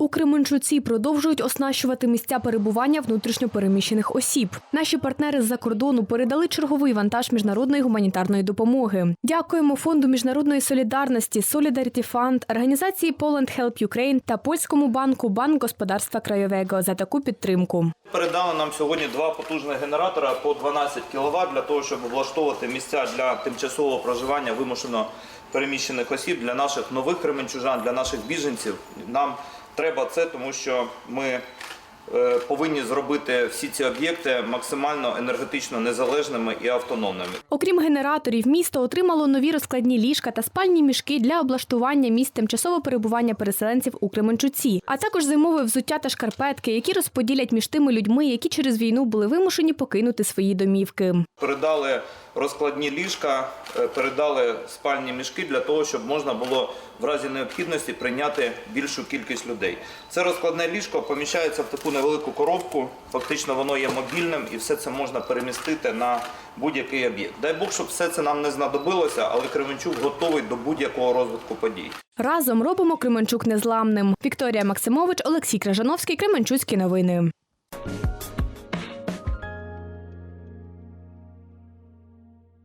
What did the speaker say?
У Кременчуці продовжують оснащувати місця перебування внутрішньопереміщених осіб. Наші партнери з-за кордону передали черговий вантаж міжнародної гуманітарної допомоги. Дякуємо фонду міжнародної солідарності Solidarity Fund, організації Poland Help Ukraine та польському банку Банк господарства краєвого за таку підтримку. Передали нам сьогодні два потужних генератора по 12 кВт для того, щоб облаштовувати місця для тимчасового проживання вимушено переміщених осіб для наших нових кременчужан, для наших біженців. Нам треба це, тому що ми е, повинні зробити всі ці об'єкти максимально енергетично незалежними і автономними. Окрім генераторів, місто отримало нові розкладні ліжка та спальні мішки для облаштування місць тимчасового перебування переселенців у Кременчуці, а також зимове взуття та шкарпетки, які розподілять між тими людьми, які через війну були вимушені покинути свої домівки. Передали розкладні ліжка, е, передали спальні мішки для того, щоб можна було в разі необхідності прийняти більшу кількість людей. Це розкладне ліжко поміщається в таку невелику коробку. Фактично воно є мобільним і все це можна перемістити на будь-який об'єкт. Дай Бог, щоб все це нам не знадобилося, але Кременчук готовий до будь-якого розвитку подій. Разом робимо Кременчук незламним. Вікторія Максимович, Олексій Кражановський, Кременчуцькі новини.